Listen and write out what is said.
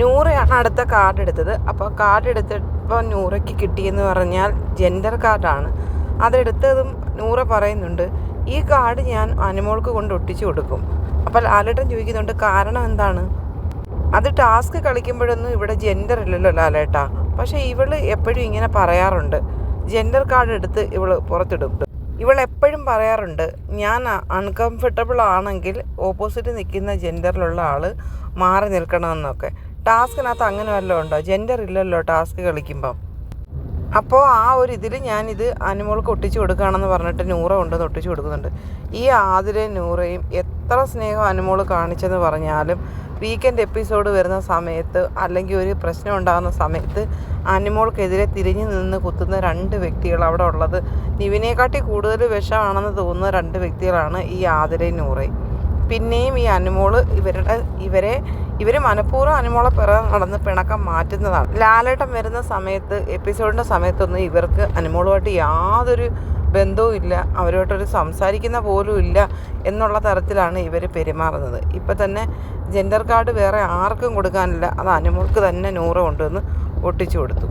നൂറയാണ് അടുത്ത കാർഡ് എടുത്തത്. അപ്പോൾ കാർഡ് എടുത്തപ്പോൾ നൂറയ്ക്ക് കിട്ടിയെന്ന് പറഞ്ഞാൽ ജെൻഡർ കാർഡാണ് അതെടുത്തതും നൂറ പറയുന്നുണ്ട്. ഈ കാർഡ് ഞാൻ അനുമോൾക്ക് കൊണ്ട് ഒട്ടിച്ചു കൊടുക്കും. അപ്പോൾ ലാലേട്ടൻ ചോദിക്കുന്നുണ്ട് കാരണം എന്താണ്? അത് ടാസ്ക് കളിക്കുമ്പോഴൊന്നും ഇവിടെ ജെൻഡർ ഇല്ലല്ലോ ലാലേട്ടാ. പക്ഷേ ഇവൾ എപ്പോഴും ഇങ്ങനെ പറയാറുണ്ട്. ജെൻഡർ കാർഡ് എടുത്ത് ഇവൾ പുറത്തിടും. ഇവൾ എപ്പോഴും പറയാറുണ്ട് ഞാൻ അൺകംഫർട്ടബിൾ ആണെങ്കിൽ ഓപ്പോസിറ്റ് നിൽക്കുന്ന ജെൻഡറിലുള്ള ആൾ മാറി നിൽക്കണമെന്നൊക്കെ. ടാസ്കിനകത്ത് അങ്ങനെ വല്ലതും ഉണ്ടോ? ജെൻഡർ ഇല്ലല്ലോ ടാസ്ക് കളിക്കുമ്പം. അപ്പോൾ ആ ഒരു ഇതിൽ ഞാനിത് അനുമോൾക്ക് ഒട്ടിച്ചു കൊടുക്കുകയാണെന്ന് പറഞ്ഞിട്ട് നൂറ കൊണ്ടുവന്ന് ഒട്ടിച്ചു കൊടുക്കുന്നുണ്ട്. ഈ ആതിരെ നൂറയും എത്ര സ്നേഹം അനുമോൾ കാണിച്ചെന്ന് പറഞ്ഞാലും വീക്കെൻഡ് എപ്പിസോഡ് വരുന്ന സമയത്ത് അല്ലെങ്കിൽ ഒരു പ്രശ്നം ഉണ്ടാകുന്ന സമയത്ത് അനുമോൾക്കെതിരെ തിരിഞ്ഞു നിന്ന് കുത്തുന്ന രണ്ട് വ്യക്തികൾ അവിടെ ഉള്ളത്. നിവിനെക്കാട്ടി കൂടുതൽ വിഷമാണെന്ന് തോന്നുന്ന രണ്ട് വ്യക്തികളാണ് ഈ ആതിരയും നൂറയും. പിന്നെയും ഈ അനുമോൾ ഇവരുടെ ഇവരെ ഇവർ മനഃപൂർവം അനുമോളെ പിറകെ നടന്ന് പിണക്കം മാറ്റുന്നതാണ്. ലാലേട്ടം വരുന്ന സമയത്ത് എപ്പിസോഡിന്റെ സമയത്തൊന്നും ഇവർക്ക് അനുമോളുമായിട്ട് യാതൊരു ബന്ധവും ഇല്ല. അവരുമായിട്ടൊരു സംസാരിക്കുന്ന പോലും ഇല്ല എന്നുള്ള തരത്തിലാണ് ഇവർ പെരുമാറുന്നത്. ഇപ്പം തന്നെ ജെൻഡർ കാർഡ് വേറെ ആർക്കും കൊടുക്കാനില്ല. അത് അനുമോൾക്ക് തന്നെ നൂറ് കൊണ്ടുവന്ന് ഒട്ടിച്ചു കൊടുത്തു.